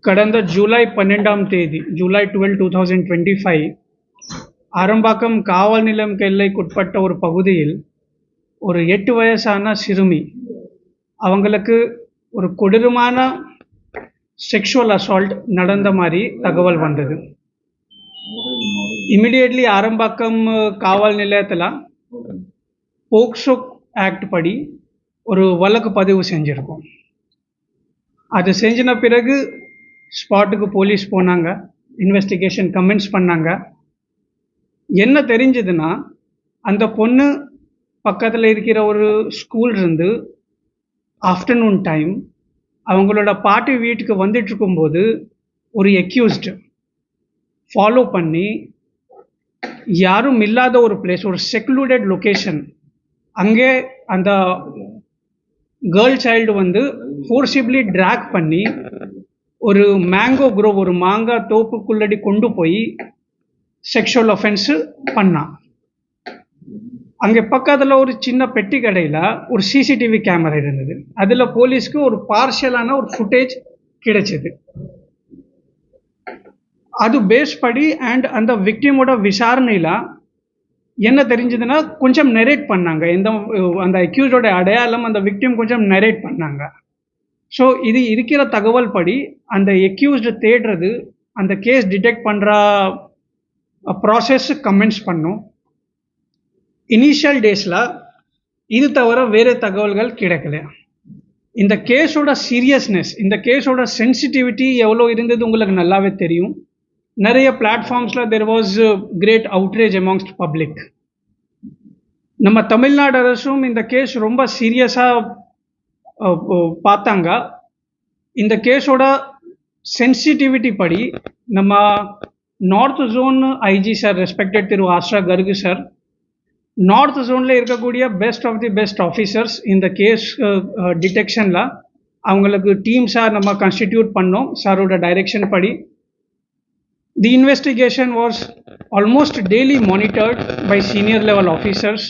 கடந்த ஜூலை பன்னெண்டாம் தேதி July twelve two thousand twenty five Arambakkam காவல் நிலையம் எல்லைக்குட்பட்ட ஒரு பகுதியில் ஒரு எட்டு வயசான சிறுமி அவங்களுக்கு ஒரு கொடூரமான செக்ஷுவல் அசால்ட் நடந்த மாதிரி தகவல் வந்தது. இமிடியட்லி ஆரம்பாக்கம் காவல் நிலையத்தில் போக்சோ ஆக்ட் படி ஒரு வழக்கு பதிவு செஞ்சுருக்கோம். அது செஞ்சின பிறகு ஸ்பாட்டுக்கு போலீஸ் போனாங்க இன்வெஸ்டிகேஷன் கமெண்ட்ஸ் பண்ணாங்க. என்ன தெரிஞ்சதுன்னா அந்த பொண்ணு பக்கத்தில் இருக்கிற ஒரு ஸ்கூல் இருந்து ஆஃப்டர்நூன் டைம் அவங்களோட பாட்டி வீட்டுக்கு வந்துட்டு இருக்கும்போது ஒரு எக்யூஸ்டு ஃபாலோ பண்ணி யாரும் இல்லாத ஒரு பிளேஸ் ஒரு செக்லூடட் லொக்கேஷன் அங்கே அந்த கேர்ள் சைல்டு வந்து ஃபோர்சிப்லி ட்ராக் பண்ணி ஒரு மேங்கோ க்ரோவ் ஒரு மாங்காய் தோப்புக்குள்ளடி கொண்டு போய் செக்ஷுவல் ஒஃபென்ஸு பண்ணான். அங்கே பக்கத்தில் ஒரு சின்ன பெட்டி கடையில் ஒரு சிசிடிவி கேமரா இருந்தது. அதில் போலீஸ்க்கு ஒரு பார்ஷியலான ஒரு ஃபுட்டேஜ் கிடைச்சது. அது பேஸ் படி அண்ட் அந்த விக்டிமோட விசாரணையில் என்ன தெரிஞ்சதுன்னா கொஞ்சம் நெரேட் பண்ணாங்க. எந்த அந்த அக்யூஸோட அடையாளம் அந்த விக்டிம் கொஞ்சம் நெரேட் பண்ணாங்க. ஸோ இது இருக்கிற தகவல் படி அந்த எக்யூஸ்டு தேடுறது அந்த கேஸ் டிடெக்ட் பண்ணுற ப்ராசஸ் கமெண்ட்ஸ் பண்ணும். இனிஷியல் டேஸில் இது தவிர வேறு தகவல்கள் கிடைக்கல. இந்த கேஸோட சீரியஸ்னஸ் இந்த கேஸோட சென்சிட்டிவிட்டி எவ்வளோ இருந்தது உங்களுக்கு நல்லாவே தெரியும். நிறைய பிளாட்ஃபார்ம்ஸில் there was great outrage amongst public நம்ம தமிழ்நாடு அரசும் இந்த கேஸ் ரொம்ப சீரியஸாக பார்த்தாங்க. இந்த கேஸோட சென்சிட்டிவிட்டி படி நம்ம north zone IG sir respected திரு ஆஸ்ரா கர்கு சார் நார்த் ஜோனில் இருக்கக்கூடிய best of the best officers இந்த கேஸ் டிடெக்ஷனில் அவங்களுக்கு டீம்ஸாக நம்ம கன்ஸ்டிடியூட் பண்ணோம் சாரோட டைரெக்ஷன் படி. The investigation was almost daily monitored by senior level officers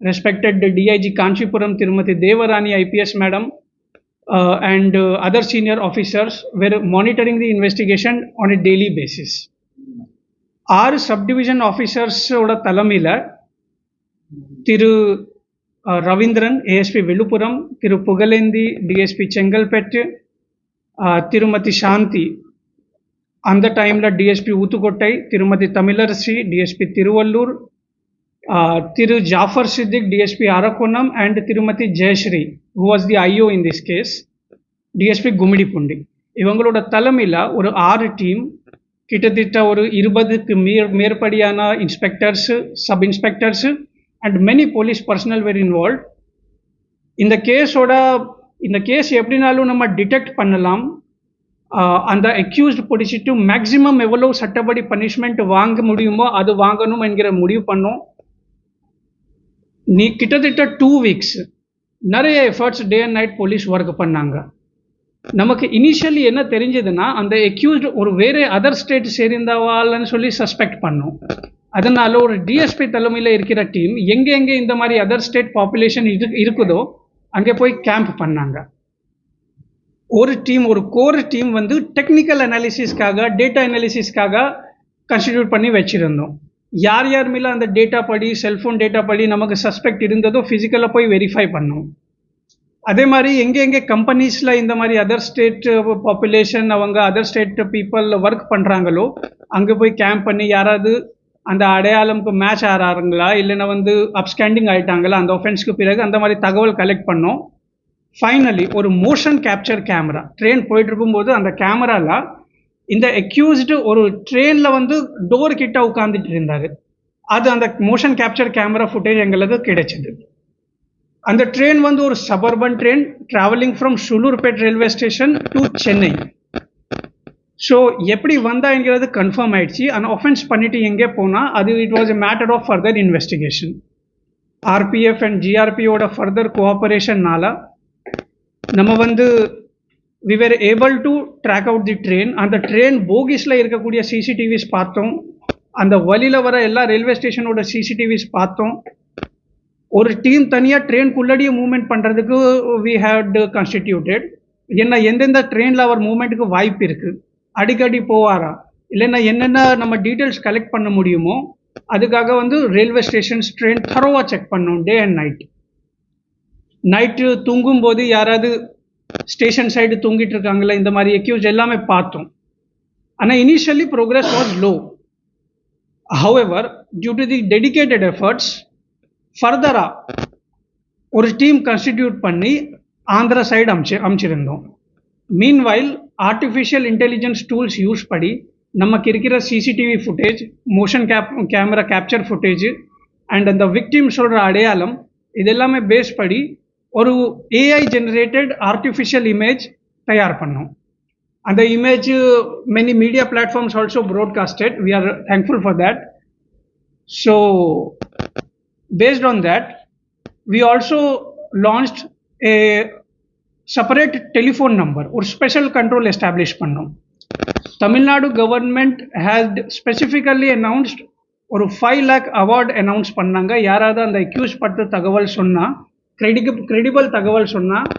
respected DIG Kanchipuram திருமதி Devarani IPS madam and uh, other senior officers were monitoring the investigation on a daily basis. ஆறு subdivision ஆஃபீஸர்ஸோட தலைமையில் திரு அஹ், Ravindran ASP Viluppuram திரு Pugazhendhi DSP Chengalpattu அஹ், திருமதி சாந்தி அந்த டைமில் டிஎஸ்பி ஊத்துக்கோட்டை திருமதி Tamilarasi DSP Tiruvallur Thiru Jafar Siddique DSP Arakkonam and Thirumathi Jayashree who was the IO in this case DSP Gummidipoondi இவங்களோட தலைமையில் ஒரு ஆறு டீம் கிட்டத்தட்ட ஒரு இருபதுக்கு மேற் மேற்படியான inspectors sub inspectors and many police personnel were involve இந்த கேஸோட இந்த கேஸ் எப்படினாலும் நம்ம டிடெக்ட் பண்ணலாம். Uh, அந்த அக்யூஸ்ட் பிடிச்சிட்டு மேக்ஸிமம் எவ்வளோ சட்டப்படி பனிஷ்மெண்ட் வாங்க முடியுமோ அது வாங்கணும் என்கிற முடிவு பண்ணோம். நீ கிட்டத்தட்ட டூ வீக்ஸ் நிறைய efforts day and night police work பண்ணாங்க. நமக்கு இனிஷியலி என்ன தெரிஞ்சதுன்னா அந்த எக்யூஸ்ட் ஒரு வேறு அதர் ஸ்டேட் சேர்ந்தவாள்னு சொல்லி சஸ்பெக்ட் பண்ணோம். அதனால ஒரு டிஎஸ்பி தலைமையில் இருக்கிற டீம் எங்கே எங்கே இந்த மாதிரி அதர் ஸ்டேட் பாப்புலேஷன் இரு இருக்குதோ அங்கே போய் கேம்ப் பண்ணாங்க. ஒரு டீம் ஒரு கோர் டீம் வந்து டெக்னிக்கல் அனாலிசிஸ்க்காக டேட்டா அனாலிசிஸ்க்காக கன்ஸ்டிடியூட் பண்ணி வச்சுருந்தோம். யார் யார் மேலே அந்த டேட்டா படி செல்ஃபோன் டேட்டா படி நமக்கு சஸ்பெக்ட் இருந்ததோ ஃபிசிக்கலாக போய் வெரிஃபை பண்ணோம் அதே மாதிரி எங்கே எங்கே கம்பெனிஸில் இந்த மாதிரி அதர் ஸ்டேட் பாப்புலேஷன் அவங்க அதர் ஸ்டேட் பீப்புள் ஒர்க் பண்ணுறாங்களோ அங்கே போய் கேம்ப் பண்ணி யாராவது அந்த அடையாளம்க்கு மேட்ச் ஆறாருங்களா இல்லைன்னா வந்து அப்ஸ்டாண்டிங் ஆயிட்டாங்களா அந்த ஒஃபென்ஸ்க்கு பிறகு அந்த மாதிரி தகவல் கலெக்ட் பண்ணோம். ஃபைனலி ஒரு மோஷன் கேப்சர் கேமரா ட்ரெயின் போயிட்டு இருக்கும்போது அந்த கேமராவில் இந்த அக்யூஸ்டு ஒரு ட்ரெயினில் வந்து டோர் கிட்ட உட்காந்துட்டு இருந்தார். அது அந்த மோஷன் கேப்சர் கேமரா ஃபுட்டேஜ் எங்களுக்கு கிடைச்சது. அந்த ட்ரெயின் வந்து ஒரு suburban train travelling from Sullurpeta railway station to Chennai so எப்படி வந்தாங்கிறது கன்ஃபார்ம் ஆயிடுச்சு. அந்த ஒஃபென்ஸ் பண்ணிட்டு எங்கே போனால் அது it was a matter of further investigation RPF and ஜிஆர்பியோட further கோஆபரேஷன்னால நம்ம வந்து we were able to track out the train அந்த ட்ரெயின் போகிஸில் இருக்கக்கூடிய சிசிடிவிஸ் பார்த்தோம். அந்த வழியில் வர எல்லா ரயில்வே ஸ்டேஷனோட சிசிடிவிஸ் பார்த்தோம். ஒரு டீம் தனியாக ட்ரெயின்குள்ளடியே மூவ்மெண்ட் பண்ணுறதுக்கு வி ஹேட் கான்ஸ்டிடியூட்டட் என்ன எந்தெந்த ட்ரெயினில் அவர் மூவ்மெண்ட்டுக்கு வாய்ப்பு இருக்குது அடிக்கடி போவாரா? இல்லைன்னா என்னென்ன நம்ம டீட்டெயில்ஸ் கலெக்ட் பண்ண முடியுமோ அதுக்காக வந்து ரயில்வே ஸ்டேஷன்ஸ் ட்ரெயின் தரோவாக செக் பண்ணோம் டே அண்ட் நைட் நைட்டு தூங்கும்போது யாராவது ஸ்டேஷன் சைடு தூங்கிட்டு இருக்காங்களா இந்த மாதிரி எக்யூஸ் எல்லாமே பார்த்தோம். ஆனால் initially progress was low however due to the dedicated efforts ஃபர்தராக ஒரு டீம் கன்ஸ்டிடியூட் பண்ணி ஆந்திரா சைடு அமிச்சு அமிச்சிருந்தோம். Meanwhile artificial intelligence tools use படி நமக்கு இருக்கிற CCTV footage motion cap camera capture footage and அந்த விக்டிம் சொல்கிற அடையாளம் இதெல்லாமே பேஸ் படி ஒரு ஏஐ ஜெனரேட்டட் ஆர்டிஃபிஷியல் இமேஜ் தயார் பண்ணோம். அந்த image many media platforms also broadcasted we are thankful for that so based on that we also launched a separate telephone number ஒரு ஸ்பெஷல் கண்ட்ரோல் எஸ்டாப்ளிஷ் பண்ணோம். Tamil Nadu government had specifically announced ஒரு five lakh award announce பண்ணாங்க. யாராவது அந்த accuse பட்டு தகவல் சொன்னால் credible credible தகவல் சொன்னால்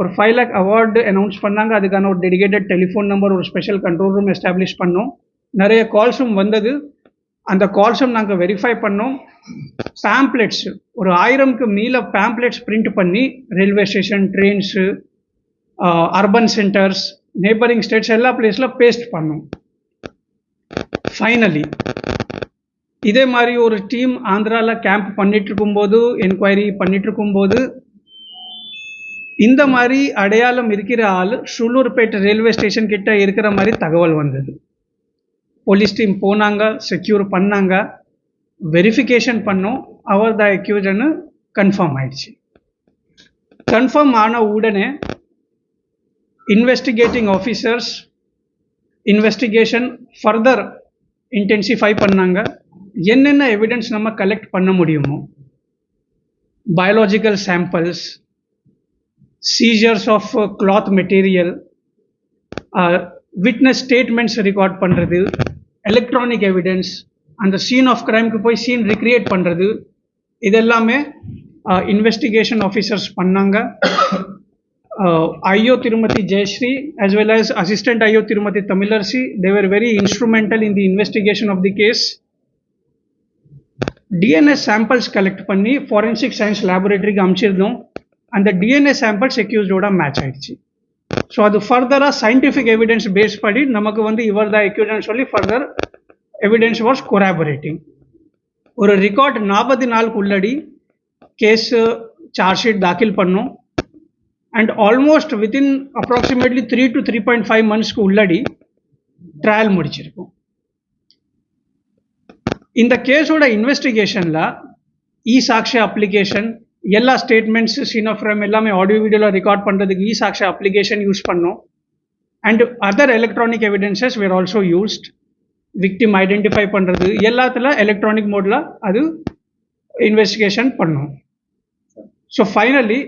ஒரு ஃபைவ் லேக் அவார்டு அனௌன்ஸ் பண்ணாங்க. அதுக்கான ஒரு டெடிகேட்டட் டெலிஃபோன் நம்பர் ஒரு ஸ்பெஷல் கண்ட்ரோல் ரூம் எஸ்டாப்ளிஷ் பண்ணோம். நிறைய கால்ஸும் வந்தது. அந்த கால்ஸும் நாங்கள் வெரிஃபை பண்ணோம். பேம்ப்ளெட்ஸ் ஒரு ஆயிரம்க்கு மீல பேம்ப்ளெட்ஸ் பிரிண்ட் பண்ணி railway station trains urban centres neighbouring states எல்லா பிளேஸில் பேஸ்ட் பண்ணோம். ஃபைனலி இதே மாதிரி ஒரு டீம் ஆந்திராவில் கேம்ப் பண்ணிட்டு இருக்கும்போது என்கொயரி பண்ணிட்டு இருக்கும்போது இந்த மாதிரி அடையாளம் இருக்கிற ஆள் சூலூர்பேட் ரயில்வே ஸ்டேஷன் கிட்ட இருக்கிற மாதிரி தகவல் வந்தது. போலீஸ் டீம் போனாங்க செக்யூர் பண்ணாங்க வெரிஃபிகேஷன் பண்ணோம் அவர் த அக்யூஸ்ட்னு கன்ஃபார்ம் ஆயிடுச்சு. கன்ஃபார்ம் ஆன உடனே investigating officers investigation further intensify பண்ணாங்க. என்னென்ன எவிடன்ஸ் நம்ம கலெக்ட் பண்ண முடியுமோ? Biological samples seizures of cloth material witness statements record பண்ணுறது எலக்ட்ரானிக் எவிடன்ஸ் அந்த சீன் ஆஃப் கிரைம்க்கு போய் சீன் ரிக்ரியேட் பண்ணுறது இதெல்லாமே uh, இன்வெஸ்டிகேஷன் ஆஃபீஸர்ஸ் பண்ணாங்க. Uh, IO Thirumathi Jayashree as well as assistant IO Thirumathi Tamilarasi they were very instrumental in the investigation of the case. DNA samples collect பண்ணி forensic science லேபரேட்டரிக்கு அமைச்சிருந்தோம். அந்த DNA samples எக்யூஸ்டோட match ஆயிடுச்சு. So அது ஃபர்தராக scientific evidence base படி நமக்கு வந்து இவர் தான் எக்யூடன்ஸ் சொல்லி ஃபர்தர் எவிடன்ஸ் வாஸ் கொராபரேட்டிங் ஒரு ரெக்கார்ட் நாற்பது நாளுக்கு உள்ளடி கேஸ் சார்ஜ் ஷீட் தாக்கல் பண்ணோம். And almost within approximately three to three point five மந்த்ஸ்க்கு உள்ளடி ட்ரையல் முடிச்சிருக்கோம். இந்த கேஸோட இன்வெஸ்டிகேஷனில் இ சாக்ஷி அப்ளிகேஷன் எல்லா ஸ்டேட்மெண்ட்ஸ் சீனோஃப்ரம் எல்லாமே ஆடியோ வீடியோவில் ரெக்கார்ட் பண்ணுறதுக்கு இ சாக்ஷி அப்ளிகேஷன் யூஸ் பண்ணோம். And other electronic evidences were also used victim identify பண்ணுறது எல்லாத்துல எலக்ட்ரானிக் மோடில் அது இன்வெஸ்டிகேஷன் பண்ணோம். ஸோ ஃபைனலி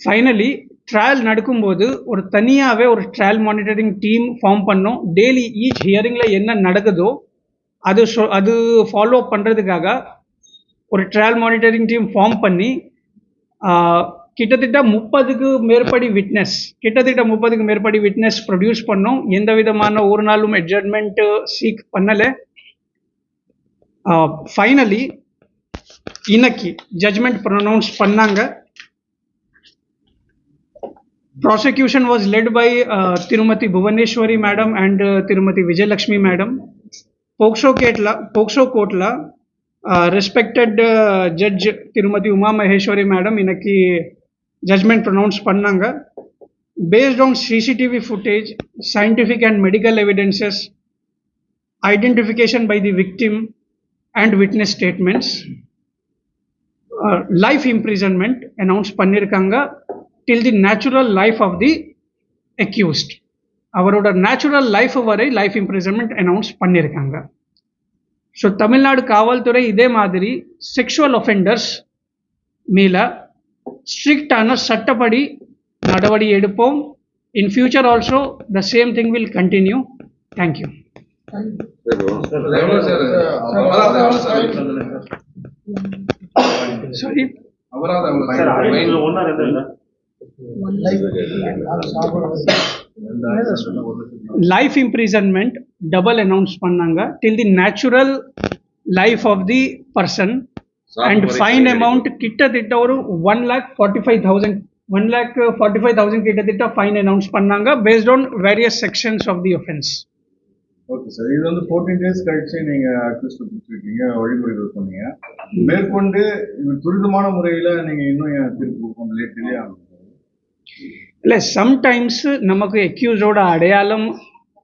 ஃபைனலி ட்ரையல் நடக்கும்போது ஒரு தனியாகவே ஒரு ட்ரையல் மானிட்டரிங் டீம் ஃபார்ம் பண்ணோம். டெய்லி ஈச் ஹியரிங்கில் என்ன நடக்குதோ அது அது ஃபாலோ பண்ணுறதுக்காக ஒரு ட்ரையல் மானிட்டரிங் டீம் ஃபார்ம் பண்ணி ஆஹ், கிட்டத்தட்ட முப்பதுக்கு மேற்படி விட்னஸ் கிட்டத்தட்ட முப்பதுக்கு மேற்படி விட்னஸ் ப்ரொடியூஸ் பண்ணோம். எந்த விதமான ஒரு நாளும் அட்ஜர்மெண்ட்டு சீக் பண்ணலை. ஃபைனலி இன்னைக்கு ஜட்ஜ்மெண்ட் ப்ரொனவுன்ஸ் பண்ணாங்க. Prosecution was led by uh, Tirumati madam madam and uh, Tirumati Vijayalakshmi madam. POCSO court respected judge Thirumathi Uma Maheswari madam इनकी जजमेंट प्रनौंस पड़ा based on CCTV footage scientific and medical evidences identification by the victim and witness statement life imprisonment announce पड़ा till the natural life of the accused அவரோட natural life வரை life imprisonment announce பண்ணியிருக்காங்க so Tamil Nadu காவல்துறை இதே மாதிரி sexual ஒஃபெண்டர்ஸ் மேல ஸ்ட்ரிக்டான சட்டப்படி நடவடி எடுப்போம். In future also the same thing will continue thank you sorry sir, life imprisonment double announce பண்ணாங்க. Till the natural life of the person and fine amount கிட்டத்தட்ட ஒரு one lakh forty five thousand one lakh forty five thousand கிட்டத்தட்ட fine announce பண்ணாங்க based on various sections of the offence okay sir இது வந்து fourteen days கழிச்சு நீங்க accused பிடிச்சிருக்கீங்க வழிமுறைகள் சொன்னீங்க மேற்கொண்டு துரிதமான முறையில நீங்க இன்னும் தீர்ப்பு கொடுக்கணும். லேட் ஆகும் இல்லை சம்டைம்ஸ் நமக்கு எக்யூஸோட அடையாளம்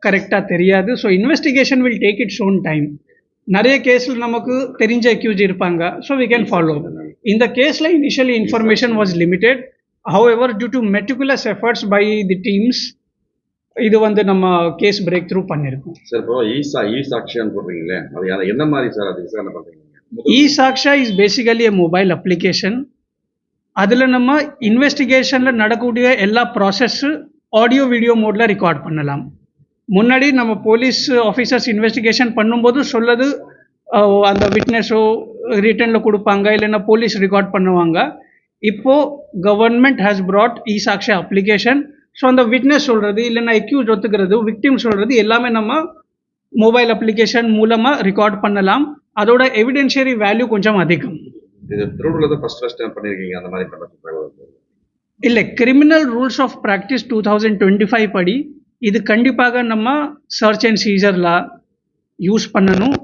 கரெக்டாக தெரியாது. So investigation will take its own time நிறைய கேஸில் நமக்கு தெரிஞ்ச அக்யூஸ் இருப்பாங்க. ஸோ வி கேன் ஃபாலோ இந்த கேஸில் initially information was limited how due to meticulous efforts by the teams இது வந்து நம்ம கேஸ் பிரேக் த்ரூ பண்ணியிருக்கோம் சார் இப்போ ஈசா ஈ சாட்சியான்னு போடுறீங்களே அது என்ன மாதிரி சார் அது விசாரணை பண்றீங்க? E Saksha is basically a mobile application அதில் நம்ம இன்வெஸ்டிகேஷனில் நடக்கக்கூடிய எல்லா ப்ராசஸ்ஸு ஆடியோ வீடியோ மோடில் ரெக்கார்ட் பண்ணலாம். முன்னாடி நம்ம போலீஸ் ஆஃபீஸர்ஸ் இன்வெஸ்டிகேஷன் பண்ணும்போது சொல்லது அந்த விட்னஸோ ரிட்டர்னில் கொடுப்பாங்க இல்லைன்னா போலீஸ் ரெக்கார்ட் பண்ணுவாங்க. இப்போது government has brought e Sakshya application so அந்த விட்னஸ் சொல்கிறது இல்லைன்னா எக்யூஸ் ஒத்துக்கிறது விக்டிம் சொல்கிறது எல்லாமே நம்ம மொபைல் அப்ளிகேஷன் மூலமாக ரெக்கார்ட் பண்ணலாம். அதோட எவிடென்ஷியரி வேல்யூ கொஞ்சம் அதிகம். இது திருவள்ளூர்ல தான் ஃபர்ஸ்ட் ஃபர்ஸ்ட் டைம் பண்ணிருக்கீங்க அந்த மாதிரி பண்ண இல்லை criminal rules of practice two thousand twenty five படி இது கண்டிப்பாக நம்ம சர்ச் அண்ட் சீசரில் யூஸ் பண்ணணும்.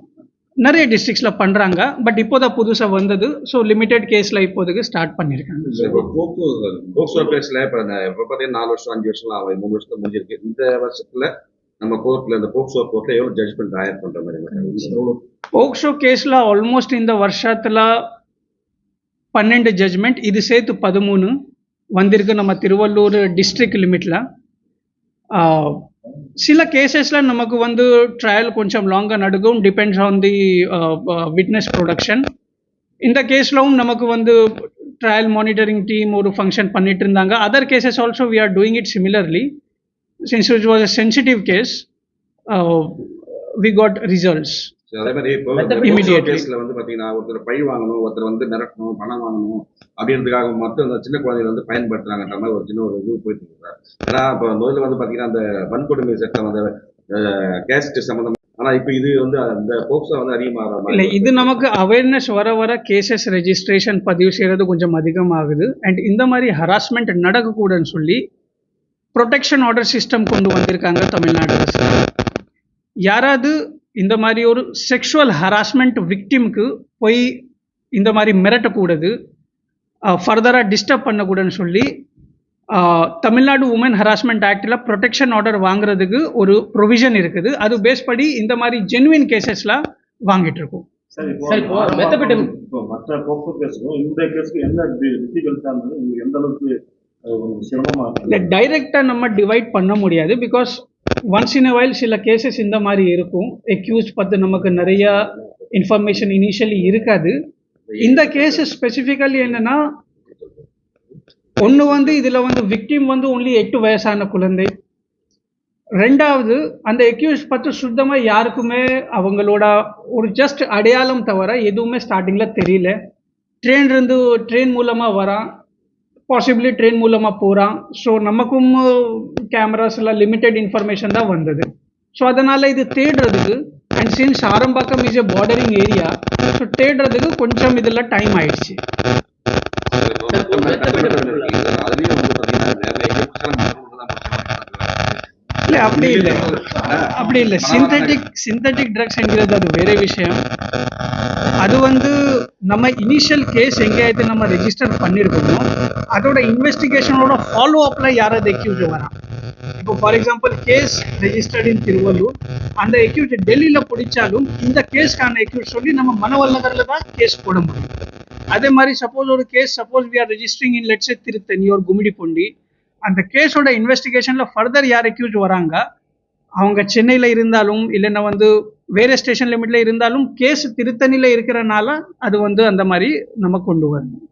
நிறைய டிஸ்ட்ரிக்ஸில் பண்ணுறாங்க பட் இப்போதான் புதுசாக வந்தது. ஸோ லிமிடெட் கேஸில் இப்போதைக்கு ஸ்டார்ட் பண்ணியிருக்காங்க போக்சோ கேஸ்ல இப்போ பார்த்தீங்கன்னா நாலு வருஷம் அஞ்சு வருஷம் ஆகும் மூணு வருஷத்துல முடிஞ்சிருக்கு. இந்த வருஷத்துல நம்ம கோர்ட்ல இந்த போக்சோ கோர்ட்ல எவ்வளவு ஜட்ஜ்மெண்ட் ஆயர் பண்ற மாதிரி போக்சோ கேஸில் ஆல்மோஸ்ட் இந்த வருஷத்தில் பன்னெண்டு ஜட்ஜ்மெண்ட் இது சேர்த்து பதிமூணு. வந்திருக்கு நம்ம திருவள்ளூர் டிஸ்ட்ரிக்ட் லிமிட்டில் சில கேசஸில் நமக்கு வந்து ட்ரையல் கொஞ்சம் லாங்காக நடக்கும் depends on the witness production இந்த கேஸ்லவும் நமக்கு வந்து ட்ரையல் மானிட்டரிங் டீம் ஒரு ஃபங்க்ஷன் பண்ணிட்டு இருந்தாங்க. Other cases also we are doing it similarly since it was a sensitive case we got results அதே மாதிரி இப்போ. கேஸ்ல வந்து பாத்தீங்கன்னா ஒருத்தர் பழி வாங்கணும் ஒருத்தர் வந்து மிரட்டணும் பணம் வாங்கணும் அப்படின்றதுக்காக மட்டும் அந்த சின்ன குழந்தைகள் வந்து பயன்படுத்துறாங்கன்ற மாதிரி ஒரு சின்ன ஒரு இது போயிட்டு இருக்கு சார். ஏன்னா இப்போ நோயில வந்து பாத்தீங்கன்னா அந்த வன்கொடுமை சட்டம் அந்த கேஸ்ட் சம்பந்தம் ஆனா இப்போ இது வந்து அந்த போக்சோ வந்து அதிகமாக இல்லை இது நமக்கு அவேர்னஸ் வர வர கேசஸ் ரெஜிஸ்ட்ரேஷன் பதிவு செய்கிறது கொஞ்சம் அதிகமாகுது. அண்ட் இந்த மாதிரி ஹராஸ்மெண்ட் நடக்கக்கூடாதுன்னு சொல்லி ப்ரொடெக்ஷன் ஆர்டர் சிஸ்டம் கொண்டு வந்திருக்காங்க தமிழ்நாடு அரசு. யாராவது இந்த மாதிரி ஒரு செக்ஷுவல் ஹராஸ்மெண்ட் விக்டிம்க்கு போய் இந்த மாதிரி மிரட்டக்கூடாது. ஃபர்தராக டிஸ்டர்ப் பண்ணக்கூடாதுன்னு சொல்லி தமிழ்நாடு உமன் ஹராஸ்மெண்ட் ஆக்டில் ப்ரொடெக்ஷன் ஆர்டர் வாங்குறதுக்கு ஒரு ப்ரொவிஷன் இருக்குது. அது பேஸ் படி இந்த மாதிரி ஜென்வின் கேசஸ்லாம் வாங்கிட்டு இருக்கோம். மற்ற போக்சோ கேஸுக்கும் இந்த கேஸுக்கு என்ன டிஃபிகல்ட்டா இருந்தது உங்களுக்கு எந்த அளவுக்கு அது உங்களுக்கு சிரமமா இல்லை இருக்கு டைரெக்டாக நம்ம டிவைட் பண்ண முடியாது பிகாஸ் ஒன்ஸ் இன் வைல் சில கேசஸ் இந்த மாதிரி இருக்கும். எக்யூஸ் பார்த்து நமக்கு நிறைய இன்ஃபர்மேஷன் இனிஷியலி இருக்காது. இந்த கேஸ் ஸ்பெசிஃபிக்கலி என்னன்னா ஒன்று வந்து இதில் வந்து விக்டிம் வந்து ஒன்லி எட்டு வயசான குழந்தை. ரெண்டாவது அந்த எக்யூஸ் பற்றி சுத்தமாக யாருக்குமே அவங்களோட ஒரு ஜஸ்ட் அடையாளம் தவிர எதுவுமே ஸ்டார்டிங்கில் தெரியல. ட்ரெயின் இருந்து ட்ரெயின் மூலமாக வரான். பாசிபிளி ட்ரெயின் மூலமாக போகிறான் ஸோ நமக்கும் கேமராஸ் எல்லாம் லிமிட்டெட் இன்ஃபர்மேஷன் தான் வந்தது. ஸோ அதனால் இது தேடுறதுக்கு and since Arambakkam is a bordering area so தேடுறதுக்கு கொஞ்சம் இதில் டைம் ஆயிடுச்சு. இல்லை அப்படி இல்லை. அப்படி இல்லை. சிந்தட்டிக் சிந்தட்டிக் ட்ரக்ஸ் என்கிறது அது வேற விஷயம். அது வந்து நம்ம இனிஷியல் கேஸ் எங்கேயாவது நம்ம ரெஜிஸ்டர் பண்ணியிருக்கோமோ அதோட இன்வெஸ்டிகேஷனோட ஃபாலோ அப்பில் யாராவது எக்யூஸ் வரா? இப்போ for example case registered in Thiruvallur அந்த எக்யூஸ் டெல்லியில் பிடிச்சாலும் இந்த கேஸ்க்கான எக்யூஸ் சொல்லி நம்ம மனவல்லகரில் தான் கேஸ் போட முடியும். அதே மாதிரி சப்போஸ் ஒரு case suppose we are registering in let's say Tiruttani ஒரு கும்மிடிப்பூண்டி அந்த கேஸோட இன்வெஸ்டிகேஷனில் ஃபர்தர் யார் அக்யூஸ் வராங்க? அவங்க சென்னையில் இருந்தாலும் இல்லைன்னா வந்து வேறு ஸ்டேஷன் லிமிட்ல இருந்தாலும் கேஸ் திருத்தணியில் இருக்கிறனால அது வந்து அந்த மாதிரி நம்ம கொண்டு வரணும்.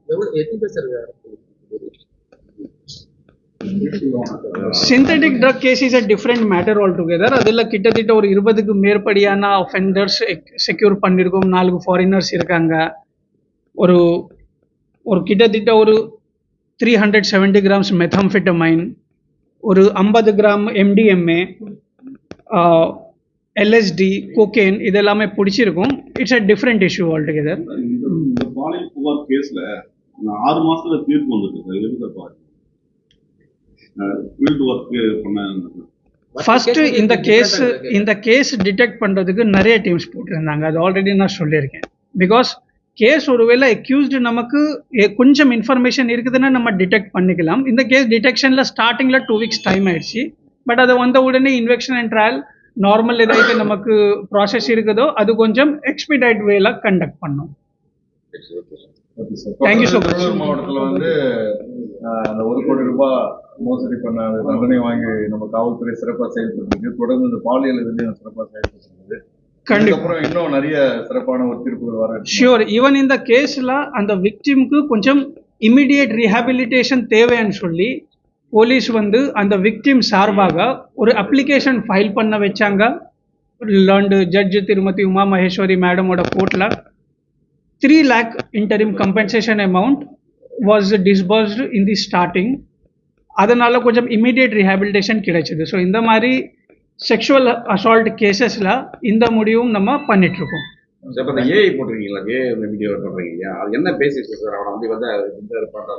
Synthetic drug case is a different matter altogether அதில் கிட்டத்தட்ட ஒரு இருபதுக்கு மேற்படியான அஃபெண்டர்ஸ் செக்யூர் பண்ணியிருக்கோம் நாலு ஃபாரினர்ஸ் இருக்காங்க. ஒரு ஒரு கிட்டத்தட்ட ஒரு three hundred seventy grams methamphetamine ஒரு ஐம்பது கிராம் எம்டிஎம்ஏ எல்எஸ்டி கோகேன் இதெல்லாமே பிடிச்சிருக்கும். It's a different issue altogether இந்த இந்த பாலியல் புகார் கேஸ்ல ஆறு மாசத்துல தீர்ப்பு வந்துருக்கு. சார் எப்படி சார் பாருங்க ஃபீல்டு ஒர்க் பண்ண ஃபர்ஸ்ட் இந்த கேஸ் இந்த கேஸ் டிடெக்ட் பண்றதுக்கு நிறைய டீம்ஸ் போட்டிருந்தாங்க. அது ஆல்ரெடி நான் சொல்லியிருக்கேன். பிகாஸ் கேஸ் ஒருவேளை அக்யூஸ்டு நமக்கு கொஞ்சம் இன்ஃபர்மேஷன் இருக்குதுன்னா நம்ம டிடெக்ட் பண்ணிக்கலாம். இந்த கேஸ் டிடெக்ஷனில் ஸ்டார்டிங்கில் டூ வீக்ஸ் டைம் ஆயிடுச்சு. பட் அது வந்த உடனே இன்வெக்ஷன் அண்ட் ட்ரையல் நார்மல் ஏதாச்சும் நமக்கு ப்ராசஸ் இருக்குதோ அது கொஞ்சம் எக்ஸ்பிடைட் வேல கண்டக்ட் பண்ணோம். So much. திருவள்ளூர் மாவட்டத்துல வந்து அந்த ஒரு கோடி ரூபாய் மோசடி பண்ண அந்த தண்டனை வாங்கி நம்ம காவல்துறை சிறப்பா செயல்பட்டு தொடர்ந்து இந்த பாலியல் இதுலயும் சிறப்பா செயல்பட்டு கண்டிப்பா. இன்னும் நிறைய சிறப்பான ஒரு தீர்ப்புகள் வர ஷியோர் ஈவன் இந்த கேஸில் அந்த விக்டிம்க்கு கொஞ்சம் இமிடியேட் ரீஹாபிலிட்டேஷன் தேவைன்னு சொல்லி போலீஸ் வந்து அந்த விக்டிம் சார்பாக ஒரு அப்ளிகேஷன் ஃபைல் பண்ண வச்சாங்க. லேர்ன்டு ஜட்ஜ் திருமதி உமா மகேஸ்வரி மேடமோட கோர்ட்டில் three lakh interim compensation amount was disbursed in the starting அதனால் கொஞ்சம் இமீடியட் ரீஹாபிலிட்டேஷன் கிடைச்சிது. ஸோ இந்த மாதிரி செக்ஷுவல் அசால்ட் கேசஸில் இந்த முடிவும் நம்ம பண்ணிகிட்ருக்கோம் சார் இப்போ ஏஐ போட்டிருக்கீங்களா? ஏஐ வீடியோ பண்ணுறீங்க அது என்ன பேசிட்டு சார்? அவனை வந்து வந்து இந்த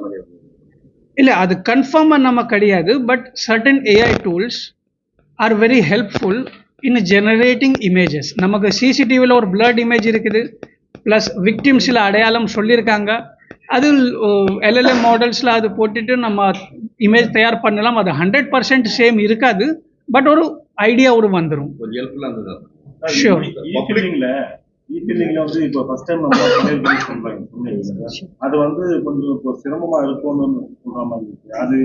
மாதிரி இல்லை அது கன்ஃபார்மாக நம்ம கிடையாது but certain AI tools are very helpful in generating images நமக்கு சிசிடிவியில் ஒரு பிளட் இமேஜ் இருக்குது ப்ளஸ் விக்டிம்ஸில் அடையாளம் சொல்லியிருக்காங்க அது எல்எல்எம் மாடல்ஸில் அது போட்டுட்டு நம்ம இமேஜ் தயார் பண்ணலாம் அது ஹண்ட்ரட் பர்சன்ட் சேம் இருக்காது பட் ஒரு ஐடியா ஒரு வந்துடும் கொஞ்சம் ஈஃபில்லிங்ல வந்து இப்போ ஃபர்ஸ்ட் டைம் நம்ம பண்றாங்க சொன்னீங்க அது வந்து கொஞ்சம் இப்போ சிரமமா இருக்கும்னு சொல்ற மாதிரி இருக்கு. அது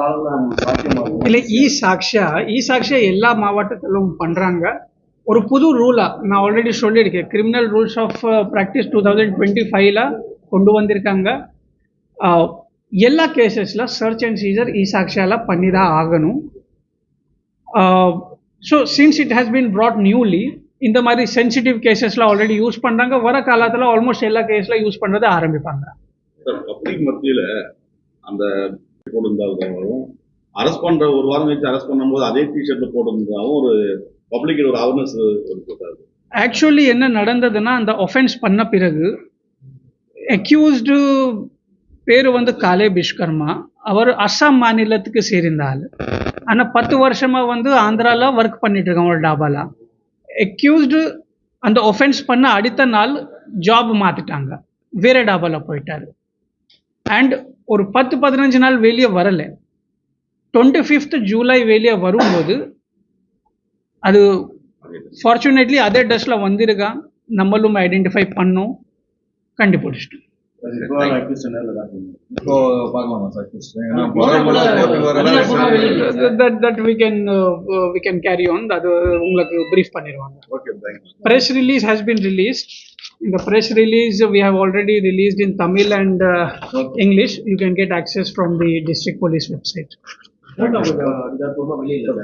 காலத்துல நமக்கு சாத்தியமாகும். இல்லை இ சாக்ஷா இ சாக்ஷா எல்லா மாவட்டத்திலும் பண்ணுறாங்க ஒரு புது ரூலா நான் ஆல்ரெடி சொல்லியிருக்கேன். Criminal rules of practice two thousand twenty ஃபைவ்ல கொண்டு வந்திருக்காங்க. எல்லா கேசஸில் சர்ச் அண்ட் சீசர் இ சாக்ஷால பண்ணி தான் ஆகணும் so since it has been brought newly இந்த மாதிரி சென்சிட்டிவ் கேசஸில் ஆல்ரெடி யூஸ் பண்ணுறாங்க வர காலத்தில் ஆல்மோஸ்ட் எல்லா கேஸில் யூஸ் பண்ணுறதை ஆரம்பிப்பாங்க. சார் பப்ளிக் மத்தியில அந்த போட்டிருந்தாலும் அரெஸ்ட் பண்ற ஒரு வாரம் கழிச்சு அரெஸ்ட் பண்ணும்போது அதே டிஷர்ட்ல போட்டிருந்தாலும் ஒரு பப்ளிக் ஒரு அவேர்னஸ் ஆக்சுவலி என்ன நடந்ததுன்னா அந்த ஒஃபென்ஸ் பண்ண பிறகு அக்யூஸ்டு பேர் வந்து காலே பிஷ்கர்மா. அவர் அஸ்ஸாம் மாநிலத்துக்கு சேர்ந்த ஆள். ஆனால் பத்து வருஷமா வந்து ஆந்திரால ஒர்க் பண்ணிட்டு இருக்காங்க ஒரு டாபால. எக்யூஸ்டு அந்த ஒஃபென்ஸ் பண்ண அடுத்த நாள் ஜாப் மாற்றிட்டாங்க வேற டாபாவில் போயிட்டாரு. அண்ட் ஒரு பத்து பதினஞ்சு நாள் வெளியே வரல. டுவெண்ட்டி ஃபிஃப்த் ஜூலை வெளியே வரும்போது அது ஃபார்ச்சுனேட்லி அதே டஸ்ட்டில் வந்திருக்கான். நம்மளும் ஐடென்டிஃபை பண்ணோம். கண்டுபிடிச்சிட்டோம். அது இப்போ அக்யூஸ்ட் நேரில் தான் இப்போ பார்க்கலாமா சார் ஏன்னா ஆ, முதல் முதல்ல முதல்ல கோர்ட்டுக்கு வர முதல்ல போனா வெளியில. That that we can we can carry on அது உங்களுக்கு ப்ரீஃப் பண்ணிடுவாங்க okay thank you press release has been released in the press release we have already released in tamil and uh, english you can get access from the district police website அதிகாரப்பூர்வமா வெளியில